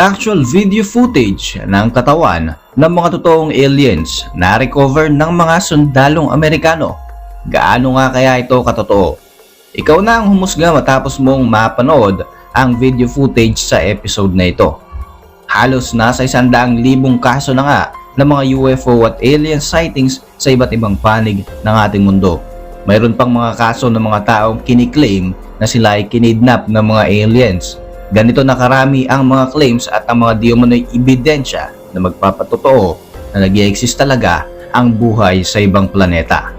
actual video footage ng katawan ng mga totoong aliens na recover ng mga sundalong Amerikano. Gaano nga kaya ito katotoo? Ikaw na ang humusga matapos mong mapanood ang video footage sa episode na ito. Halos nasa isandaang libong kaso na nga ng mga UFO at alien sightings sa iba't ibang panig ng ating mundo. Mayroon pang mga kaso ng mga taong kiniklaim na sila ay kinidnap ng mga aliens. Ganito na karami ang mga claims at ang mga di umano'y ebidensya na magpapatotoo na nag exist talaga ang buhay sa ibang planeta.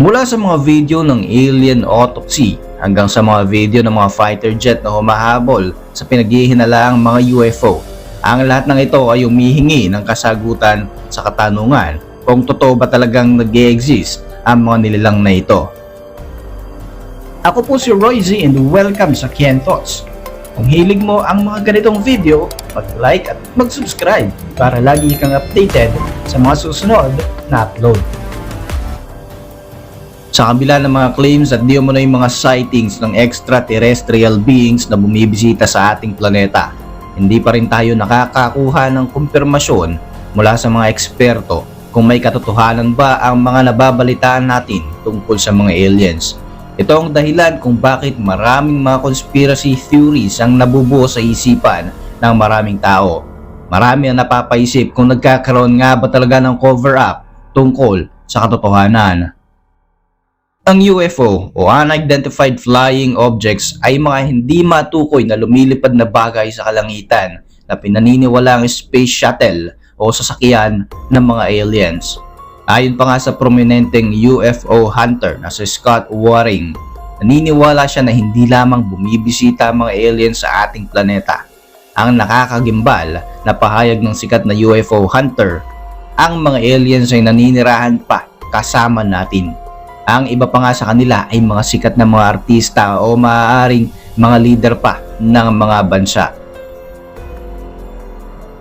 Mula sa mga video ng alien autopsy hanggang sa mga video ng mga fighter jet na humahabol sa pinaghihinalaang mga UFO, ang lahat ng ito ay humihingi ng kasagutan sa katanungan kung totoo ba talagang nag exist ang mga nilalang na ito. Ako po si Roy Z and welcome sa Thoughts. Kung hilig mo ang mga ganitong video, mag-like at mag-subscribe para lagi kang updated sa mga susunod na upload. Sa kabila ng mga claims at di umano'y mga sightings ng extraterrestrial beings na bumibisita sa ating planeta, hindi pa rin tayo nakakakuha ng kumpirmasyon mula sa mga eksperto kung may katotohanan ba ang mga nababalitaan natin tungkol sa mga aliens. Ito ang dahilan kung bakit maraming mga conspiracy theories ang nabubuo sa isipan ng maraming tao. Marami ang napapaisip kung nagkakaroon nga ba talaga ng cover-up tungkol sa katotohanan. Ang UFO o Unidentified Flying Objects ay mga hindi matukoy na lumilipad na bagay sa kalangitan na pinaniniwala ang space shuttle o sasakyan ng mga aliens. Ayon pa nga sa prominenteng UFO hunter na si Scott Waring, naniniwala siya na hindi lamang bumibisita mga aliens sa ating planeta. Ang nakakagimbal na pahayag ng sikat na UFO hunter, ang mga aliens ay naninirahan pa kasama natin. Ang iba pa nga sa kanila ay mga sikat na mga artista o maaaring mga leader pa ng mga bansa.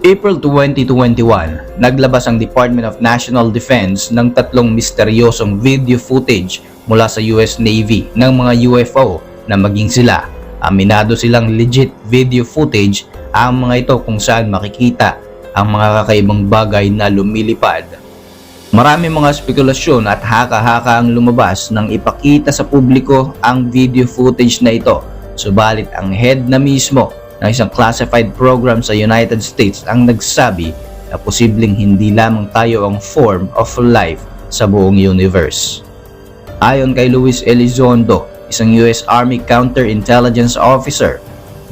April 2021, naglabas ang Department of National Defense ng tatlong misteryosong video footage mula sa US Navy ng mga UFO na maging sila. Aminado silang legit video footage ang mga ito kung saan makikita ang mga kakaibang bagay na lumilipad Marami mga spekulasyon at haka-haka ang lumabas nang ipakita sa publiko ang video footage na ito. Subalit ang head na mismo ng isang classified program sa United States ang nagsabi na posibleng hindi lamang tayo ang form of life sa buong universe. Ayon kay Luis Elizondo, isang US Army Counterintelligence Officer,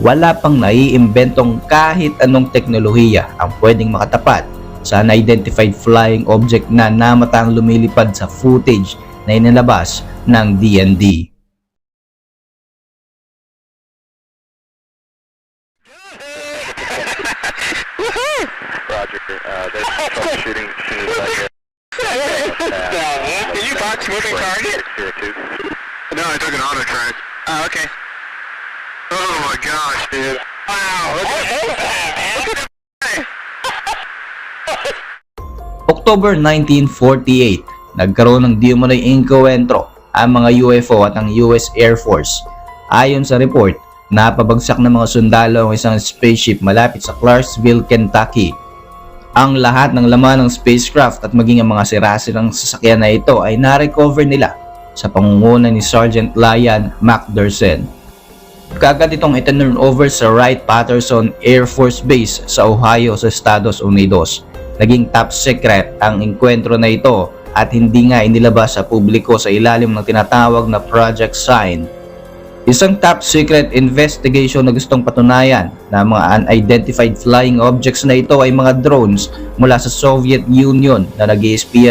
wala pang naiimbentong kahit anong teknolohiya ang pwedeng makatapat sa unidentified flying object na namatang lumilipad sa footage na inilabas ng DND. Roger. Uh, there's troubleshooting as soon as I get. Did you box moving target? No, I took an auto track. Oh, okay. Oh my gosh, dude. Wow. Look at October 1948, nagkaroon ng di umano'y inkwentro ang mga UFO at ang US Air Force. Ayon sa report, napabagsak ng mga sundalo ang isang spaceship malapit sa Clarksville, Kentucky. Ang lahat ng laman ng spacecraft at maging ang mga sirasirang sasakyan na ito ay na-recover nila sa pangunguna ni Sergeant Lyon McDerson. Kagad itong itinurn over sa Wright-Patterson Air Force Base sa Ohio sa Estados Unidos. Naging top secret ang enkwentro na ito at hindi nga inilabas sa publiko sa ilalim ng tinatawag na Project Sign. Isang top secret investigation na gustong patunayan na mga unidentified flying objects na ito ay mga drones mula sa Soviet Union na nag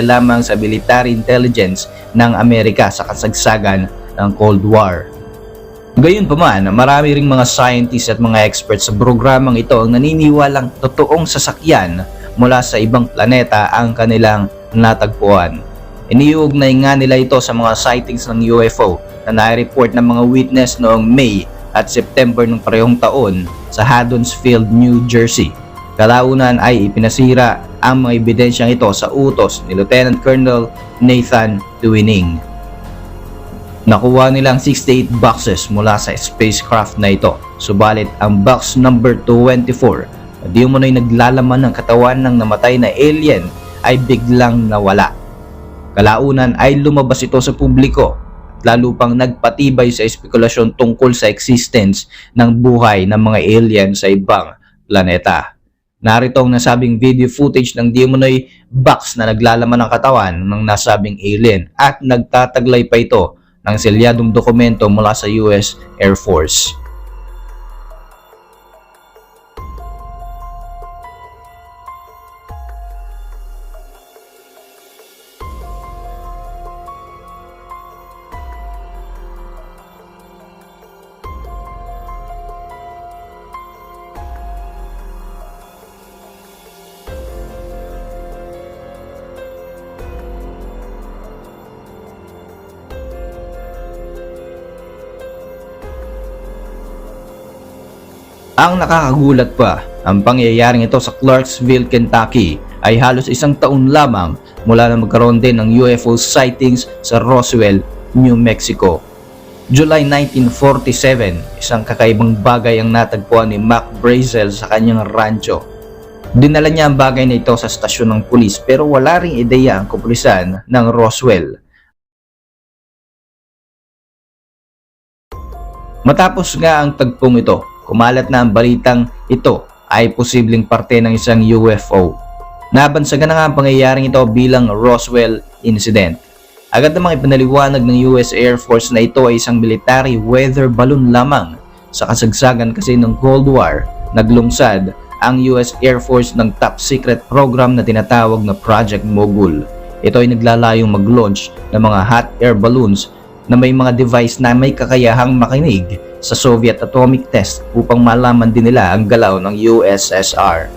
lamang sa military intelligence ng Amerika sa kasagsagan ng Cold War. Gayunpaman, marami ring mga scientists at mga experts sa programang ito ang naniniwalang totoong sasakyan mula sa ibang planeta ang kanilang natagpuan. Iniuugnay nga nila ito sa mga sightings ng UFO na nai-report ng mga witness noong May at September ng parehong taon sa Haddonsfield, New Jersey. Kalaunan ay ipinasira ang mga ebidensyang ito sa utos ni Lieutenant Colonel Nathan Twining. Nakuha nilang 68 boxes mula sa spacecraft na ito. Subalit ang box number 24 na di umano'y naglalaman ng katawan ng namatay na alien ay biglang nawala. Kalaunan ay lumabas ito sa publiko at lalo pang nagpatibay sa espekulasyon tungkol sa existence ng buhay ng mga alien sa ibang planeta. Narito ang nasabing video footage ng di umano'y box na naglalaman ng katawan ng nasabing alien at nagtataglay pa ito ng selyadong dokumento mula sa US Air Force. Ang nakakagulat pa, ang pangyayaring ito sa Clarksville, Kentucky ay halos isang taon lamang mula na magkaroon din ng UFO sightings sa Roswell, New Mexico. July 1947, isang kakaibang bagay ang natagpuan ni Mac Brazel sa kanyang rancho. Dinala niya ang bagay na ito sa stasyon ng pulis pero wala ring ideya ang kapulisan ng Roswell. Matapos nga ang tagpong ito, kumalat na ang balitang ito ay posibleng parte ng isang UFO. Nabansagan na nga ang pangyayaring ito bilang Roswell Incident. Agad namang ipinaliwanag ng US Air Force na ito ay isang military weather balloon lamang. Sa kasagsagan kasi ng Cold War, naglungsad ang US Air Force ng top secret program na tinatawag na Project Mogul. Ito ay naglalayong mag-launch ng mga hot air balloons na may mga device na may kakayahang makinig sa Soviet atomic test upang malaman din nila ang galaw ng USSR.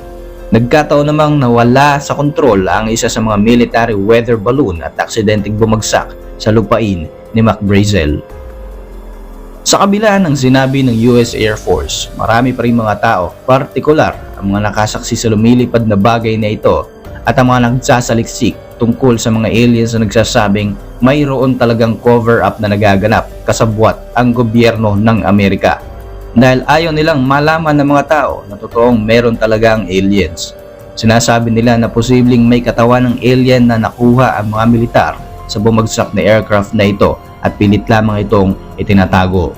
Nagkataon namang nawala sa kontrol ang isa sa mga military weather balloon at aksidenteng bumagsak sa lupain ni Mac. Sa kabila ng sinabi ng US Air Force, marami pa rin mga tao, partikular ang mga nakasaksi sa lumilipad na bagay na ito at ang mga nagsasaliksik tungkol sa mga aliens na nagsasabing mayroon talagang cover-up na nagaganap kasabwat ang gobyerno ng Amerika. Dahil ayaw nilang malaman ng mga tao na totoong meron talagang aliens. Sinasabi nila na posibleng may katawan ng alien na nakuha ang mga militar sa bumagsak na aircraft na ito at pilit lamang itong itinatago.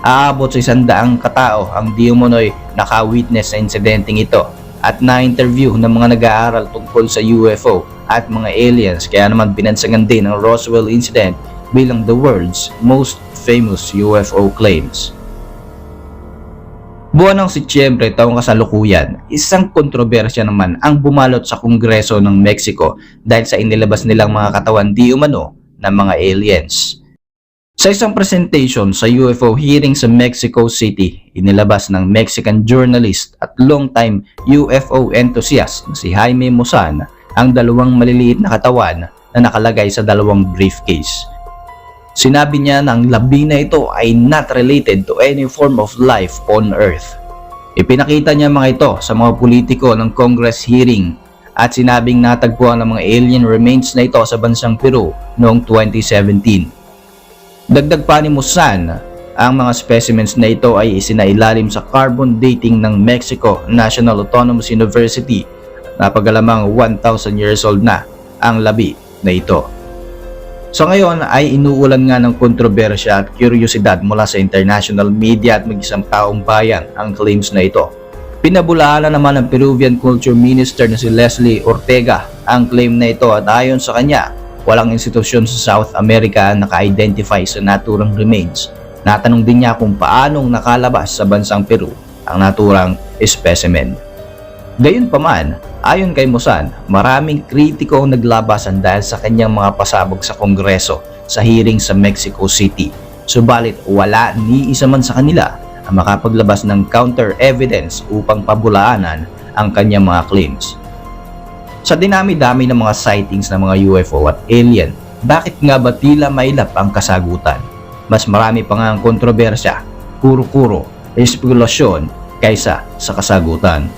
Aabot sa isang daang katao ang di umano'y naka-witness sa insidenteng ito at na-interview ng mga nag-aaral tungkol sa UFO at mga aliens kaya naman binansagan din ang Roswell incident bilang the world's most famous UFO claims. Buwan ng Setyembre taong kasalukuyan, isang kontrobersya naman ang bumalot sa Kongreso ng Mexico dahil sa inilabas nilang mga katawan di umano ng mga aliens. Sa isang presentation sa UFO hearing sa Mexico City, inilabas ng Mexican journalist at longtime UFO enthusiast na si Jaime Musan ang dalawang maliliit na katawan na nakalagay sa dalawang briefcase. Sinabi niya na ang labi na ito ay not related to any form of life on Earth. Ipinakita niya mga ito sa mga politiko ng Congress hearing at sinabing natagpuan ng mga alien remains na ito sa bansang Peru noong 2017. Dagdag pa ni Musan, ang mga specimens na ito ay isinailalim sa carbon dating ng Mexico National Autonomous University na pagalamang 1,000 years old na ang labi na ito. So ngayon ay inuulan nga ng kontrobersya at kuryosidad mula sa international media at mag-isang taong bayan ang claims na ito. Pinabulaanan naman ng Peruvian Culture Minister na si Leslie Ortega ang claim na ito at ayon sa kanya, walang institusyon sa South America na naka-identify sa naturang remains. Natanong din niya kung paanong nakalabas sa bansang Peru ang naturang specimen. Gayunpaman, ayon kay Musan, maraming kritiko ang naglabasan dahil sa kanyang mga pasabog sa Kongreso sa hearing sa Mexico City. Subalit wala ni isa man sa kanila ang makapaglabas ng counter evidence upang pabulaanan ang kanyang mga claims. Sa dinami-dami ng mga sightings ng mga UFO at alien, bakit nga ba tila mailap ang kasagutan? Mas marami pa nga ang kontrobersya, kuro-kuro, espekulasyon kaysa sa kasagutan.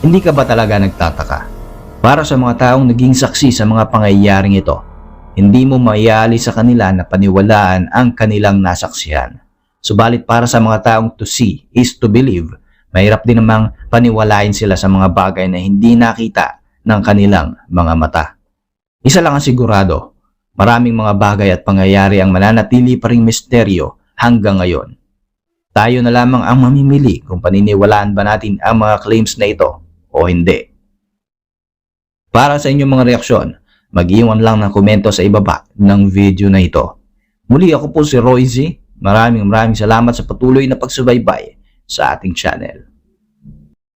Hindi ka ba talaga nagtataka? Para sa mga taong naging saksi sa mga pangyayaring ito, hindi mo maiali sa kanila na paniwalaan ang kanilang nasaksihan. Subalit para sa mga taong to see is to believe, Mahirap din namang paniwalain sila sa mga bagay na hindi nakita ng kanilang mga mata. Isa lang ang sigurado, maraming mga bagay at pangyayari ang mananatili pa ring misteryo hanggang ngayon. Tayo na lamang ang mamimili kung paniniwalaan ba natin ang mga claims na ito o hindi. Para sa inyong mga reaksyon, mag-iwan lang ng komento sa ibaba ng video na ito. Muli ako po si Roy Z. Maraming maraming salamat sa patuloy na pagsubaybay sa ating channel.